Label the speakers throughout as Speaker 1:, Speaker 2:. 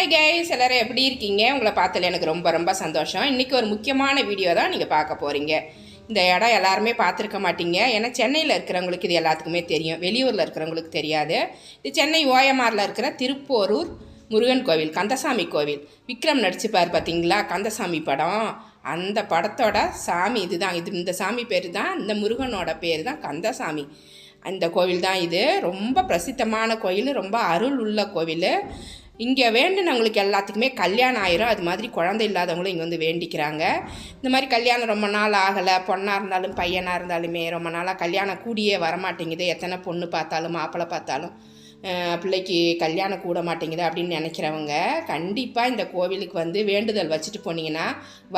Speaker 1: Hi guys எல்லோரும் எப்படி இருக்கீங்க? உங்களை பார்த்ததுல எனக்கு ரொம்ப ரொம்ப சந்தோஷம். இன்றைக்கி ஒரு முக்கியமான வீடியோ தான் நீங்கள் பார்க்க போகிறீங்க இந்த இடம் எல்லாருமே பார்த்துருக்க மாட்டீங்க. ஏன்னா சென்னையில் இருக்கிறவங்களுக்கு இது எல்லாத்துக்குமே தெரியும். வெளியூரில் இருக்கிறவங்களுக்கு தெரியாது. இது சென்னை ஓயமாரில் இருக்கிற திருப்போரூர் முருகன் கோவில் கந்தசாமி கோவில். விக்ரம் நடிச்சுப்பார் பார்த்தீங்களா? கந்தசாமி படம். அந்த படத்தோட சாமி இதுதான். இது இந்த சாமி பேர் தான் இந்த முருகனோட பேர் தான் கந்தசாமி. அந்த கோவில் தான் இது. ரொம்ப பிரசித்தமான கோயில் ரொம்ப அருள் உள்ள கோவில். இங்கே வேண்டினவங்களுக்கு எல்லாத்துக்குமே கல்யாணம் ஆயிரும். அது மாதிரி குழந்தை இல்லாதவங்களும் இங்கே வந்து வேண்டிக்கிறாங்க. இந்த மாதிரி கல்யாணம் ரொம்ப நாள் ஆகலை. பொண்ணாக இருந்தாலும் பையனாக இருந்தாலுமே ரொம்ப நாளாக கல்யாணம் கூடியே வரமாட்டேங்குது. எத்தனை பொண்ணு பார்த்தாலும் மாப்பிள்ளை பார்த்தாலும் பிள்ளைக்கு கல்யாணம் கூட மாட்டேங்குது அப்படின்னு நினைக்கிறவங்க கண்டிப்பாக இந்த கோவிலுக்கு வந்து வேண்டுதல் வச்சுட்டு போனீங்கன்னா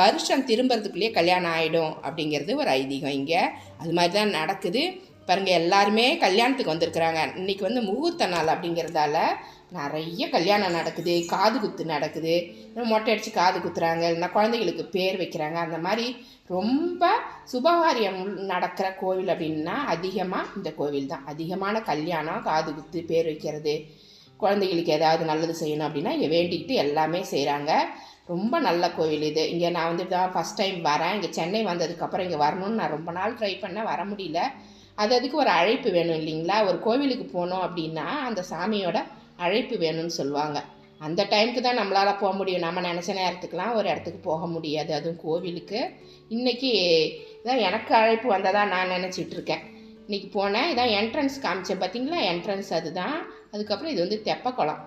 Speaker 1: வருஷம் திரும்புறதுக்குள்ளேயே கல்யாணம் ஆகிடும் அப்படிங்கிறது ஒரு ஐதீகம் இங்கே. அது மாதிரி தான் நடக்குது. பாருங்கள் எல்லாருமே கல்யாணத்துக்கு வந்திருக்கிறாங்க. இன்றைக்கி வந்து முகூர்த்த நாள் அப்படிங்கிறதால நிறைய கல்யாணம் நடக்குது காது குத்து நடக்குது. மொட்டை அடித்து காது குத்துறாங்க இல்லைன்னா குழந்தைகளுக்கு பேர் வைக்கிறாங்க. அந்த மாதிரி ரொம்ப சுபகாரியம் நடக்கிற கோவில் அப்படின்னா அதிகமாக இந்த கோவில் தான். அதிகமான கல்யாணம் காது குத்து பேர் வைக்கிறது. குழந்தைகளுக்கு ஏதாவது நல்லது செய்யணும் அப்படின்னா இங்கே வேண்டிக்கிட்டு எல்லாமே செய்கிறாங்க ரொம்ப நல்ல கோவில் இது. இங்கே நான் வந்து தான் ஃபஸ்ட் டைம் வரேன். இங்கே சென்னை வந்ததுக்கப்புறம் இங்கே வரணும்னு நான் ரொம்ப நாள் ட்ரை பண்ணேன் வர முடியல. அது அதுக்கு ஒரு அழைப்பு வேணும் இல்லைங்களா? ஒரு கோவிலுக்கு போனோம் அப்படின்னா அந்த சாமியோட அழைப்பு வேணும்னு சொல்லுவாங்க. அந்த டைமுக்கு தான் நம்மளால் போக முடியும். நம்ம நினச்ச நேரத்துக்கெலாம் ஒரு இடத்துக்கு போக முடியாது. அதுவும் கோவிலுக்கு. இன்றைக்கி இதான் எனக்கு அழைப்பு வந்ததாக நான் நினச்சிட்டு இருக்கேன். இன்றைக்கி போனேன். இதான் என்ட்ரன்ஸ் காமிச்சேன். பார்த்தீங்களா என்ட்ரன்ஸ் அதுதான். அதுக்கப்புறம் இது வந்து தெப்பக்குளம்.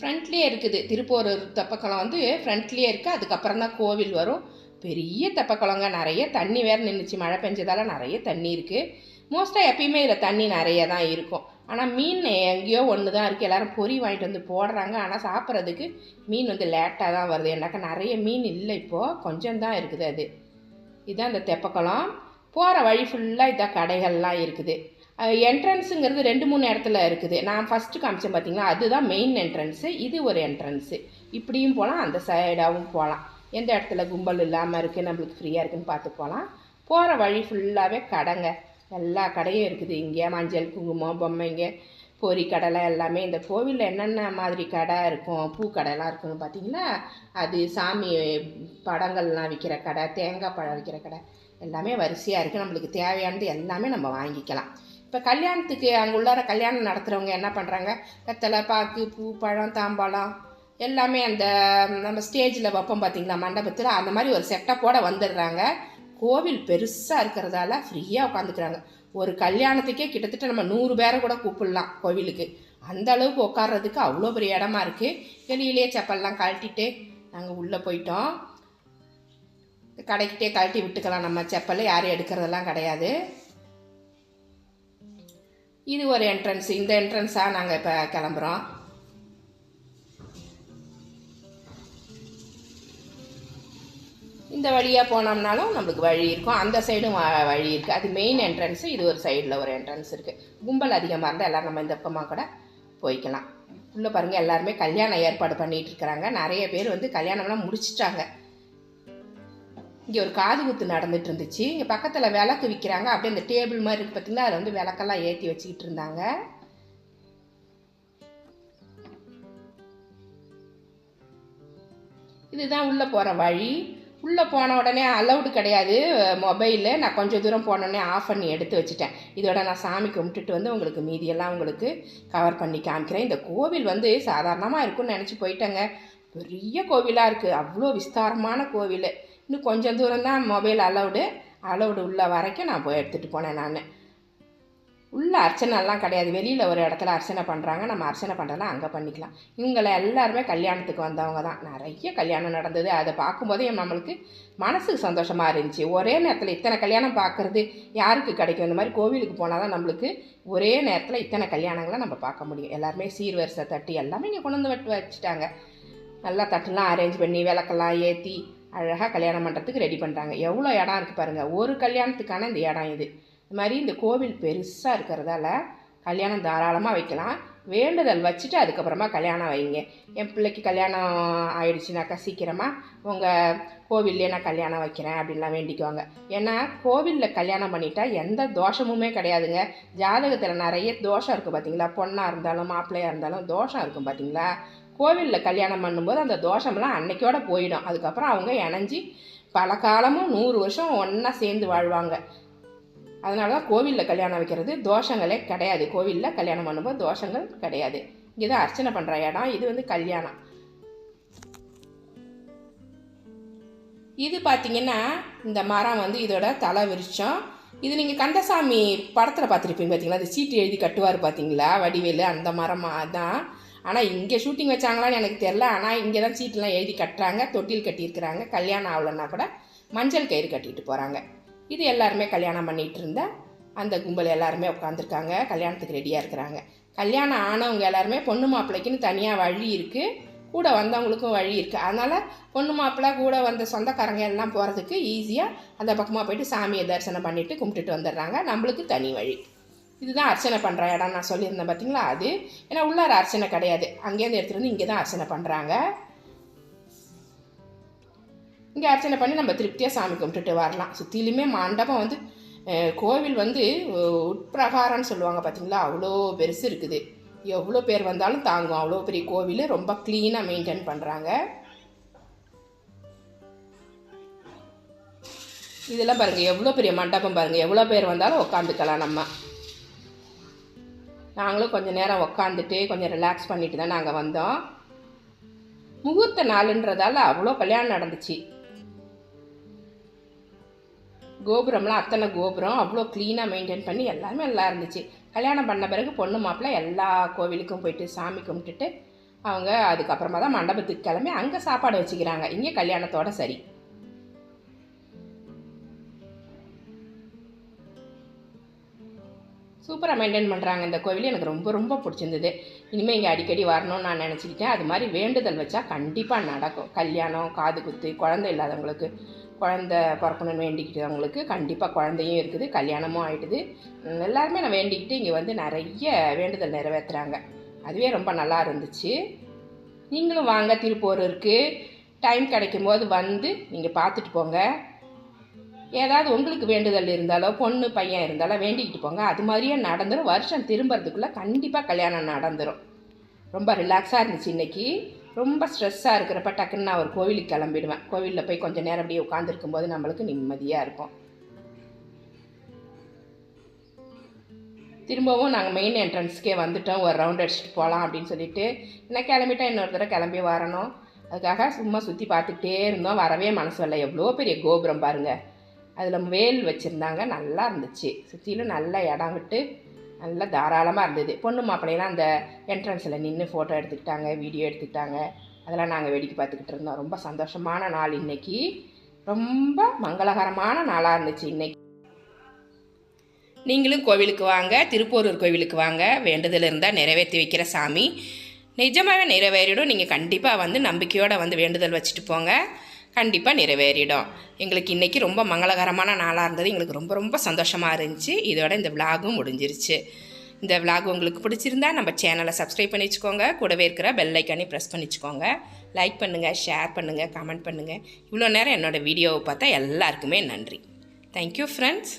Speaker 1: ஃப்ரண்ட்லேயே இருக்குது. திருப்போரூர் தெப்பக்குளம் வந்து ஃப்ரண்ட்லேயே இருக்குது அதுக்கப்புறம் தான் கோவில் வரும். பெரிய தெப்பக்குளங்க. நிறைய தண்ணி வேறு நின்றுச்சு மழை பெஞ்சதால நிறைய தண்ணி இருக்குது மோஸ்ட்டாக எப்பயுமே இதில் தண்ணி நிறைய தான் இருக்கும். ஆனால் மீன் எங்கேயோ ஒன்று தான் இருக்குது எல்லோரும் பொறி வாங்கிட்டு வந்து போடுறாங்க. ஆனால் சாப்பிட்றதுக்கு மீன் வந்து லேட்டாக தான் வருது. ஏன்னாக்கா நிறைய மீன் இல்லை இப்போது கொஞ்சம் தான் இருக்குது அது. இதுதான் இந்த தெப்பக்குளம். போகிற வழி ஃபுல்லாக இதான் கடைகள்லாம் இருக்குது. என்ட்ரன்ஸுங்கிறது ரெண்டு மூணு இடத்துல இருக்குது. நான் ஃபஸ்ட்டு காமிச்சேன் பார்த்தீங்களா அதுதான் மெயின் என்ட்ரன்ஸு இது ஒரு என்ட்ரன்ஸு இப்படியும் போகலாம் அந்த சைடாகவும் போகலாம் எந்த இடத்துல கும்பல் இல்லாமல் இருக்குது நம்மளுக்கு ஃப்ரீயாக இருக்குன்னு பார்த்து போகலாம் போகிற வழி ஃபுல்லாகவே கடைங்க. எல்லா கடையும் இருக்குது. இங்கே மஞ்சள் குங்குமம் பொம்மைங்க பொறி கடலை எல்லாமே. இந்த கோவிலில் என்னென்ன மாதிரி கடை இருக்கும் பூ கடைலாம் இருக்குன்னு பார்த்தீங்களா? அது சாமி படங்கள்லாம் விற்கிற கடை தேங்காய் பழம் விற்கிற கடை எல்லாமே வரிசையாக இருக்குது நம்மளுக்கு தேவையானது எல்லாமே நம்ம வாங்கிக்கலாம். இப்போ கல்யாணத்துக்கு அங்கே உள்ளார கல்யாணம் நடத்துகிறவங்க என்ன பண்ணுறாங்க கத்தலை பாக்கு பூ பழம் தாம்பாளம் எல்லாமே அந்த நம்ம ஸ்டேஜில் வைப்போம் பார்த்தீங்களா? மண்டபத்தில் அந்த மாதிரி ஒரு செட்டப்போடு வந்துடுறாங்க. கோவில் பெருசாக இருக்கிறதால ஃப்ரீயாக உட்காந்துக்கிறாங்க ஒரு கல்யாணத்துக்கே கிட்டத்தட்ட நம்ம நூறு பேரை கூட கூப்பிடலாம் கோவிலுக்கு. அந்த அளவுக்கு உட்கார்றதுக்கு அவ்வளோ பெரிய இடமா இருக்குது வெளியிலேயே செப்பல்லாம் கழட்டிட்டு நாங்கள் உள்ளே போயிட்டோம். கடைக்கிட்டே கழட்டி விட்டுக்கலாம் நம்ம செப்பல் யாரும் எடுக்கிறதெல்லாம் கிடையாது. இது ஒரு என்ட்ரன்ஸ் இந்த என்ட்ரன்ஸாக நாங்கள் இப்போ கிளம்புறோம். இந்த வழியாக போனோம்னாலும் நம்மளுக்கு வழி இருக்கும் அந்த சைடும் வ- வழி இருக்குது அது மெயின் என்ட்ரன்ஸு இது ஒரு சைடில் ஒரு என்ட்ரன்ஸ் இருக்குது கும்பல் அதிகமாக இருந்தால் எல்லோரும் நம்ம இந்த பக்கமாக கூட போய்க்கலாம். உள்ளே பாருங்கள் எல்லாருமே கல்யாணம் ஏற்பாடு பண்ணிகிட்டு இருக்கிறாங்க. நிறைய பேர் வந்து கல்யாணம்லாம் முடிச்சிட்டாங்க. இங்கே ஒரு காது குத்து நடந்துட்டு இருந்துச்சு. இங்கே பக்கத்தில் விளக்கு விற்கிறாங்க அப்படியே அந்த டேபிள் மாதிரி இருக்குது பார்த்தீங்களா அதில் வந்து விளக்கெல்லாம் ஏற்றி வச்சுக்கிட்டு இருந்தாங்க. இதுதான் உள்ளே போகிற வழி. உள்ளே போன உடனே அலௌடு கிடையாது. மொபைலு. நான் கொஞ்சம் தூரம் போனோடனே ஆஃப் பண்ணி எடுத்து வச்சுட்டேன். இதோட நான் சாமி கும்பிட்டுட்டு வந்து உங்களுக்கு மீதியெல்லாம் உங்களுக்கு கவர் பண்ணி காமிக்கிறேன். இந்த கோவில் வந்து சாதாரணமாக இருக்கும்னு நினச்சி போயிட்டேங்க. பெரிய கோவிலாக இருக்குது அவ்வளோ விஸ்தாரமான கோவில். இன்னும் கொஞ்சம் தூரம் தான் மொபைல் அலௌடு அலௌடு உள்ள வரைக்கும் நான் போய் எடுத்துகிட்டு போனேன் நான். உள்ள அர்ச்சனைலாம் கிடையாது. வெளியில் ஒரு இடத்துல அர்ச்சனை பண்ணுறாங்க நம்ம அர்ச்சனை பண்ணுறதுலாம் அங்கே பண்ணிக்கலாம். இவங்களை எல்லாருமே கல்யாணத்துக்கு வந்தவங்க தான். நிறைய கல்யாணம் நடந்தது. அதை பார்க்கும்போதே நம்மளுக்கு மனசுக்கு சந்தோஷமாக இருந்துச்சு. ஒரே நேரத்தில் இத்தனை கல்யாணம் பார்க்குறது யாருக்கு கிடைக்கும்? இந்த மாதிரி கோவிலுக்கு போனால் தான் நம்மளுக்கு ஒரே நேரத்தில் இத்தனை கல்யாணங்களை நம்ம பார்க்க முடியும். எல்லாருமே சீர்வரிசை தட்டி எல்லாமே இங்கே கொண்டு வந்து வட்டு வச்சுட்டாங்க. நல்லா தட்டுலாம் அரேஞ்ச் பண்ணி விளக்கெல்லாம் ஏற்றி அழகாக கல்யாணம் பண்ணுறதுக்கு ரெடி பண்ணுறாங்க எவ்வளோ இடம் இருக்குது பாருங்கள் ஒரு கல்யாணத்துக்கான இந்த இடம் இது. இது மாதிரி இந்த கோவில் பெருசாக இருக்கிறதால கல்யாணம் தாராளமாக வைக்கலாம். வேண்டுதல் வச்சுட்டு அதுக்கப்புறமா கல்யாணம் வைங்க. என் பிள்ளைக்கு கல்யாணம் ஆயிடுச்சுனாக்கா சீக்கிரமாக உங்கள் கோவில்லே நான் கல்யாணம் வைக்கிறேன் அப்படின்லாம் வேண்டிக்குவாங்க. ஏன்னா கோவிலில் கல்யாணம் பண்ணிட்டா எந்த தோஷமுமே கிடையாதுங்க. ஜாதகத்தில் நிறைய தோஷம் இருக்குது பார்த்தீங்களா பொண்ணாக இருந்தாலும் மாப்பிள்ளையாக இருந்தாலும் தோஷம் இருக்கும் பார்த்தீங்களா கோவிலில் கல்யாணம் பண்ணும்போது அந்த தோஷம்லாம் அன்னைக்கோட போயிடும். அதுக்கப்புறம் அவங்க இணைஞ்சி பல காலமும் நூறு வருஷம் ஒன்றா சேர்ந்து வாழ்வாங்க. அதனால தான் கோவிலில் கல்யாணம் வைக்கிறது தோஷங்களே கிடையாது. கோவிலில் கல்யாணம் பண்ணும்போது தோஷங்கள் கிடையாது. இங்கே தான் அர்ச்சனை பண்ணுற இடம். இது வந்து கல்யாணம். இது பார்த்தீங்கன்னா இந்த மரம் வந்து இதோட தலை விரிச்சம். இது நீங்கள் கந்தசாமி படத்தில் பார்த்துருப்பீங்க பார்த்தீங்களா அந்த சீட்டு எழுதி கட்டுவார் பார்த்தீங்களா வடிவேலு அந்த மரமாக தான் ஆனால் இங்கே ஷூட்டிங் வச்சாங்களான்னு எனக்கு தெரில ஆனால் இங்கே தான் சீட்டெலாம் எழுதி கட்டுறாங்க. தொட்டில் கட்டியிருக்கிறாங்க. கல்யாணம் ஆகலைன்னா கூட மஞ்சள் கயிறு கட்டிட்டு போகிறாங்க இது எல்லாருமே கல்யாணம் பண்ணிகிட்டு இருந்த அந்த கும்பல் எல்லாருமே உட்காந்துருக்காங்க கல்யாணத்துக்கு ரெடியாக இருக்கிறாங்க. கல்யாணம் ஆனவங்க எல்லாருமே பொண்ணு மாப்பிள்ளைக்குன்னு தனியாக வழி இருக்குது கூட வந்தவங்களுக்கும் வழி இருக்குது அதனால் பொண்ணு மாப்பிள்ளை கூட வந்த சொந்தக்காரங்க எல்லாம் போகிறதுக்கு ஈஸியாக அந்த பக்கமாக போயிட்டு சாமியை தரிசனம் பண்ணிவிட்டு கும்பிட்டுட்டு வந்துடுறாங்க. நம்மளுக்கு தனி வழி. இதுதான் அர்ச்சனை பண்ணுற இடம் நான் சொல்லியிருந்தேன் பார்த்தீங்களா அது. ஏன்னா உள்ளார அர்ச்சனை கிடையாது. அங்கேருந்து எடுத்துகிட்டு வந்து இங்கே தான் அர்ச்சனை பண்ணுறாங்க இங்கே அர்ச்சனை பண்ணி நம்ம திருப்தியாக சாமி கும்பிட்டுட்டு வரலாம். சுற்றிலுமே மண்டபம் வந்து கோவில் வந்து உட்பிரகாரம்னு சொல்லுவாங்க பார்த்தீங்களா அவ்வளோ பெருசு இருக்குது. எவ்வளோ பேர் வந்தாலும் தாங்கும் அவ்வளோ பெரிய கோவில். ரொம்ப க்ளீனாக மெயின்டைன் பண்ணுறாங்க இதெல்லாம் பாருங்கள் எவ்வளோ பெரிய மண்டபம் பாருங்கள் எவ்வளோ பேர் வந்தாலும் உட்காந்துக்கலாம் நம்ம. நாங்களும் கொஞ்சம் நேரம் உக்காந்துட்டு கொஞ்சம் ரிலாக்ஸ் பண்ணிட்டு தான் நாங்கள் வந்தோம். முகூர்த்த நாளுன்றதால அவ்வளோ கல்யாணம் நடந்துச்சு. கோபுரம்லாம் அத்தனை கோபுரம் அவ்வளோ க்ளீனாக மெயின்டைன் பண்ணி எல்லாமே நல்லா இருந்துச்சு. கல்யாணம் பண்ண பிறகு பொண்ணு மாப்பிள்ளை எல்லா கோவிலுக்கும் போயிட்டு சாமி கும்பிட்டுட்டு அவங்க அதுக்கப்புறமா தான் மண்டபத்துக்கு கிளம்பி அங்கே சாப்பாடு வச்சுக்கிறாங்க. இங்கே கல்யாணத்தோட சரி. சூப்பராக மெயின்டைன் பண்ணுறாங்க இந்த கோவில் எனக்கு ரொம்ப ரொம்ப பிடிச்சிருந்தது. இனிமேல் இங்கே அடிக்கடி வரணும்னு நான் நினச்சிக்கிட்டேன். அது மாதிரி வேண்டுதல் வச்சா கண்டிப்பாக நடக்கும். கல்யாணம் காது குத்து குழந்தை இல்லாதவங்களுக்கு. குழந்த பிறக்கணும்னு வேண்டிக்கிட்டவங்களுக்கு கண்டிப்பாக குழந்தையும் இருக்குது கல்யாணமும் ஆகிடுது எல்லாருமே நான் வேண்டிக்கிட்டு இங்கே வந்து நிறைய வேண்டுதல் நிறைவேற்றுறாங்க அதுவே ரொம்ப நல்லா இருந்துச்சு. நீங்களும் வாங்க திருப்பூருக்கு டைம் கிடைக்கும் போது வந்து நீங்கள் பார்த்துட்டு போங்க. ஏதாவது உங்களுக்கு வேண்டுதல் இருந்தாலோ பொண்ணு பையன் இருந்தாலோ வேண்டிக்கிட்டு போங்க. அது மாதிரியே நடந்துடும் வருஷம் திரும்புறதுக்குள்ளே கண்டிப்பாக கல்யாணம் நடந்துடும் ரொம்ப ரிலாக்ஸாக இருந்துச்சு இன்னைக்கு. ரொம்ப ஸ்ட்ரெஸ்ஸாக இருக்கிறப்ப டக்குன்னு நான் ஒரு கோவிலுக்கு கிளம்பிடுவேன். கோவிலில் போய் கொஞ்சம் நேரம் அப்படியே உட்காந்துருக்கும் போது நம்மளுக்கு நிம்மதியாக இருக்கும். திரும்பவும் நாங்கள் மெயின் என்ட்ரன்ஸ்க்கே வந்துட்டோம். ஒரு ரவுண்ட் அடிச்சுட்டு போகலாம் அப்படின்னு சொல்லிட்டு. என்ன கிளம்பிட்டா இன்னொரு தடவை கிளம்பி வரணும். அதுக்காக சும்மா சுற்றி பார்த்துக்கிட்டே இருந்தோம். வரவே மனசு வரல. எவ்வளோ பெரிய கோபுரம் பாருங்கள் அதில் வேல் வச்சுருந்தாங்க. நல்லா இருந்துச்சு. சுற்றிலும் நல்ல இடம் விட்டு நல்லா தாராளமாக இருந்தது. பொண்ணு மாப்பிள்ளையெல்லாம் அந்த என்ட்ரன்ஸில் நின்று ஃபோட்டோ எடுத்துக்கிட்டாங்க வீடியோ எடுத்துக்கிட்டாங்க. அதெல்லாம் நாங்கள் வேடிக்கை பார்த்துக்கிட்டு இருந்தோம். ரொம்ப சந்தோஷமான நாள் இன்னைக்கு. ரொம்ப மங்களகரமான நாளாக இருந்துச்சு இன்றைக்கி நீங்களும் கோவிலுக்கு வாங்க திருப்போரூர் கோவிலுக்கு வாங்க. வேண்டுதல் இருந்தால் நிறைவேற்றி வைக்கிற சாமி. நிஜமாகவே நிறைவேறிடும். நீங்கள் கண்டிப்பாக வந்து நம்பிக்கையோடு வந்து வேண்டுதல் வச்சுட்டு போங்க. கண்டிப்பாக நிறைவேறிடும். எங்களுக்கு இன்றைக்கி ரொம்ப மங்களகரமான நாளாக இருந்தது. எங்களுக்கு ரொம்ப ரொம்ப சந்தோஷமாக இருந்துச்சு. இதோட இந்த விலாகும் முடிஞ்சிருச்சு. இந்த விலாக் உங்களுக்கு பிடிச்சிருந்தா நம்ம சேனலை சப்ஸ்கிரைப் பண்ணி வச்சுக்கோங்க. கூடவே இருக்கிற பெல் ஐக்கானே ப்ரெஸ் பண்ணி வச்சுக்கோங்க. லைக் பண்ணுங்கள் ஷேர் பண்ணுங்கள் கமெண்ட் பண்ணுங்கள் இவ்வளோ நேரம் என்னோடய வீடியோவை பார்த்தா எல்லாருக்குமே நன்றி. Thank you friends